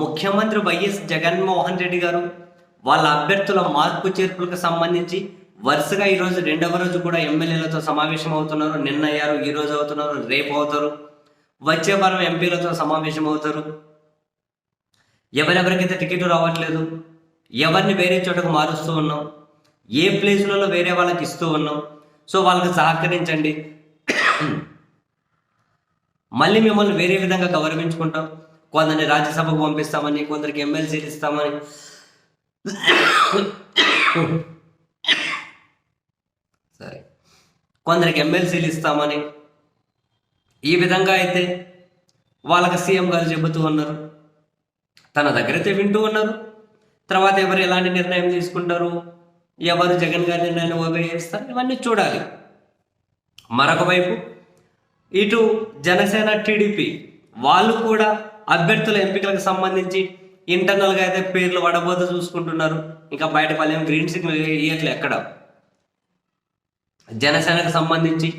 ముఖ్యమంత్రి వైఎస్ జగన్మోహన్ రెడ్డి గారు వాళ్ళ అభ్యర్థుల మార్పు చేర్పులకు సంబంధించి వరుసగా ఈరోజు రెండవ రోజు కూడా ఎమ్మెల్యేలతో సమావేశం అవుతున్నారు. నిన్న అయ్యారు ఈ రోజు అవుతున్నారు రేపు అవుతారు. వచ్చే వారం ఎంపీలతో సమావేశం అవుతారు. ఎవరెవరికైతే టికెట్ రావట్లేదు ఎవరిని వేరే చోటకు మారుస్తూ ఉన్నాం ఏ ప్లేసులలో వేరే వాళ్ళకి ఇస్తూ ఉన్నాం. సో వాళ్ళకి సహకరించండి. మళ్ళీ మిమ్మల్ని వేరే విధంగా గౌరవించుకుంటాం. కొందరిని రాజ్యసభకు పంపిస్తామని కొందరికి ఎమ్మెల్సీలు ఇస్తామని. సరే. కొందరికి ఎమ్మెల్సీలు ఇస్తామని. ఈ విధంగా అయితే వాళ్ళకి సీఎం గారు చెబుతూ ఉన్నారు. తన దగ్గర అయితే వింటూ ఉన్నారు. తర్వాత ఎవరు ఎలాంటి నిర్ణయం తీసుకుంటారు? ఎవరు జగన్ గారి నిర్ణయాన్ని ఉపయోగిస్తారు చేస్తారు ఇవన్నీ చూడాలి. మరొక వైపు ఇటు జనసేన టీడీపీ వాళ్ళు కూడా అభ్యర్థుల ఎంపికలకు సంబంధించి ఇంటర్నల్గా అయితే పేర్లు వడబోత చూసుకుంటున్నారు. ఇంకా బయట వాళ్ళు ఏం గ్రీన్ సిగ్నల్ ఇవ్వట్లే ఎక్కడ. జనసేనకు సంబంధించి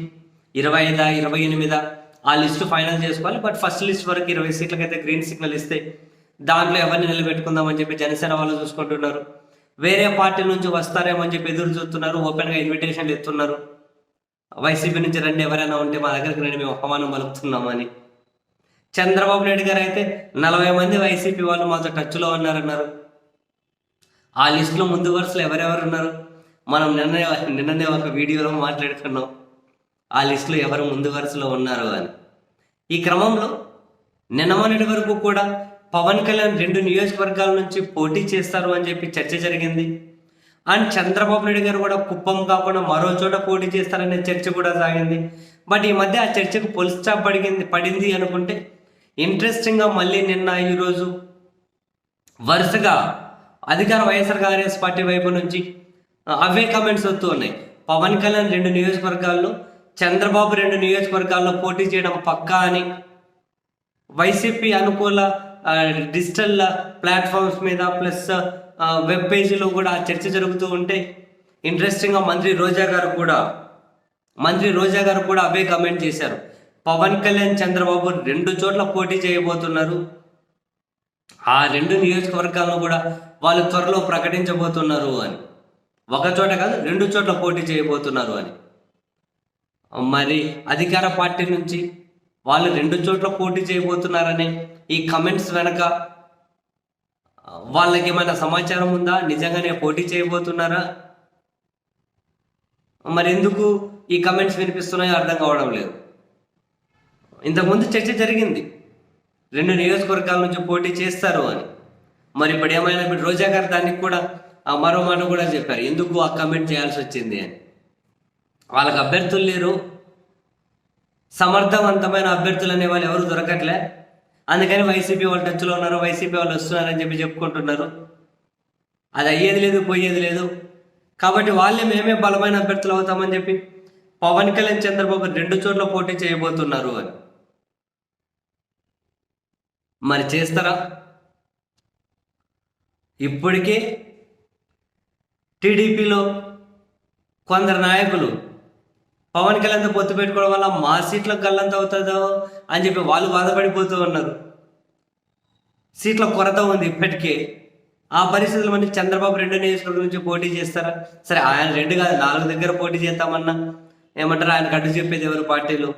ఇరవై ఐదా ఇరవై ఎనిమిదా ఆ లిస్ట్ ఫైనల్ చేసుకోవాలి. బట్ ఫస్ట్ లిస్ట్ వరకు ఇరవై సీట్లకైతే గ్రీన్ సిగ్నల్ ఇస్తే దాంట్లో ఎవరిని నిలబెట్టుకుందామని చెప్పి జనసేన వాళ్ళు చూసుకుంటున్నారు. వేరే పార్టీ నుంచి వస్తారేమో చెప్పి ఎదురు చూస్తున్నారు. ఓపెన్గా ఇన్విటేషన్లు ఇస్తున్నారు వైసీపీ నుంచి రండి ఎవరైనా ఉంటే మా దగ్గరికి రండి మేము అపమానం పలుకుతున్నామని. చంద్రబాబు నాయుడు గారు అయితే నలభై మంది వైసీపీ వాళ్ళు మాతో టచ్లో ఉన్నారన్నారు. ఆ లిస్టులో ముందు వరుసలో ఎవరెవరు ఉన్నారు? మనం నిన్న నిన్ననే ఒక వీడియోలో మాట్లాడుకున్నాం. ఆ లిస్టులో ఎవరు ముందు వరుసలో ఉన్నారు అని. ఈ క్రమంలో నిన్న మొన్నటి వరకు కూడా పవన్ కళ్యాణ్ రెండు నియోజకవర్గాల నుంచి పోటీ చేస్తారు అని చెప్పి చర్చ జరిగింది. అండ్ చంద్రబాబు నాయుడు గారు కూడా కుప్పం కాకుండా మరో చోట పోటీ చేస్తారనే చర్చ కూడా సాగింది. బట్ ఈ మధ్య ఆ చర్చకు పొలిస్టాప్ పడిగింది పడింది అనుకుంటే ఇంట్రెస్టింగ్గా మళ్ళీ నిన్న ఈరోజు వరుసగా అధికార వైఎస్ఆర్ కాంగ్రెస్ పార్టీ వైపు నుంచి అవే కమెంట్స్ వస్తూ ఉన్నాయి. పవన్ కళ్యాణ్ రెండు నియోజకవర్గాల్లో చంద్రబాబు రెండు నియోజకవర్గాల్లో పోటీ చేయడం పక్కా అని వైసీపీ అనుకూల డిజిటల్ ప్లాట్ఫామ్స్ మీద ప్లస్ వెబ్ పేజీలో కూడా చర్చ జరుగుతూ ఉంటే ఇంట్రెస్టింగ్గా మంత్రి రోజా గారు కూడా మంత్రి రోజా గారు కూడా అవే కమెంట్ చేశారు. పవన్ కళ్యాణ్ చంద్రబాబు రెండు చోట్ల పోటీ చేయబోతున్నారు. ఆ రెండు నియోజకవర్గాలను కూడా వాళ్ళు త్వరలో ప్రకటించబోతున్నారు అని. ఒక చోట కాదు రెండు చోట్ల పోటీ చేయబోతున్నారు అని. మరి అధికార పార్టీ నుంచి వాళ్ళు రెండు చోట్ల పోటీ చేయబోతున్నారని ఈ కమెంట్స్ వెనక వాళ్ళకి ఏమైనా సమాచారం ఉందా? నిజంగానే పోటీ చేయబోతున్నారా? మరి ఎందుకు ఈ కమెంట్స్ వినిపిస్తున్నాయో అర్థం కావడం లేదు. ఇంతకుముందు చర్చ జరిగింది. రెండు నియోజకవర్గాల నుంచి పోటీ చేస్తారు అని. మరి ఇప్పుడు ఏమైనా ఇప్పుడు రోజా గారు దానికి కూడా ఆ మరో మాట కూడా చెప్పారు. ఎందుకు ఆ కమెంట్ చేయాల్సి వచ్చింది అని. వాళ్ళకి అభ్యర్థులు లేరు. సమర్థవంతమైన అభ్యర్థులు అనే వాళ్ళు ఎవరు దొరకట్లే. అందుకని వైసీపీ వాళ్ళు టచ్లో ఉన్నారు వైసీపీ వాళ్ళు వస్తున్నారని చెప్పి చెప్పుకుంటున్నారు. అది అయ్యేది లేదు పోయేది లేదు. కాబట్టి వాళ్ళే మేమే బలమైన అభ్యర్థులు అవుతామని చెప్పి పవన్ కళ్యాణ్ చంద్రబాబు రెండు చోట్ల పోటీ చేయబోతున్నారు అని. మరి చేస్తారా? ఇప్పటికే టీడీపీలో కొందరు నాయకులు పవన్ కళ్యాణ్తో పొత్తు పెట్టుకోవడం వల్ల మా సీట్లకు గల్లంత అవుతుందో అని చెప్పి వాళ్ళు బాధపడిపోతూ ఉన్నారు. సీట్ల కొరత ఉంది ఇప్పటికే. ఆ పరిస్థితులు మళ్ళీ చంద్రబాబు రెండు నియోజకవర్గం నుంచి పోటీ చేస్తారా? సరే ఆయన రెండు కాదు నాలుగు దగ్గర పోటీ చేస్తామన్నా ఏమంటారు? ఆయన కట్టు చెప్పేది ఎవరు పార్టీలు?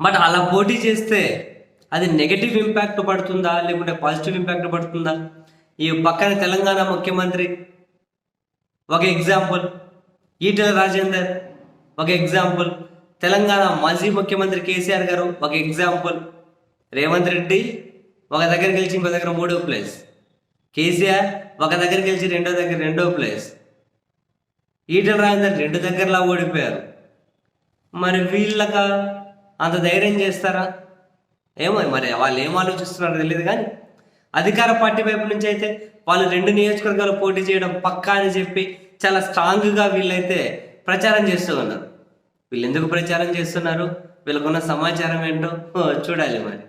బట్ అలా పోటీ చేస్తే అది నెగటివ్ ఇంపాక్ట్ పడుతుందా? లేకుంటే పాజిటివ్ ఇంపాక్ట్ పడుతుందా? ఈ పక్కన తెలంగాణ ముఖ్యమంత్రి ఒక ఎగ్జాంపుల్ ఈటెల రాజేందర్ ఒక ఎగ్జాంపుల్ తెలంగాణ మాజీ ముఖ్యమంత్రి కేసీఆర్ గారు ఒక ఎగ్జాంపుల్ రేవంత్ రెడ్డి ఒక దగ్గర గెలిచి ఇంకో దగ్గర మూడో ప్లేస్ కేసీఆర్ ఒక దగ్గర గెలిచి రెండో దగ్గర రెండో ప్లేస్ ఈటెల రాజేందర్ రెండు దగ్గరలా ఓడిపోయారు. మరి వీళ్ళక అంత ధైర్యం చేస్తారా? ఏమో మరి వాళ్ళు ఏం ఆలోచిస్తున్నారో తెలియదు కానీ అధికార పార్టీ వైపు నుంచి అయితే వాళ్ళు రెండు నియోజకవర్గాలు పోటీ చేయడం పక్కా అని చెప్పి చాలా స్ట్రాంగ్గా వీళ్ళైతే ప్రచారం చేస్తూ ఉన్నారు. వీళ్ళు ఎందుకు ప్రచారం చేస్తున్నారు? వీళ్ళకున్న సమాచారం ఏంటో? చూడాలి మరి.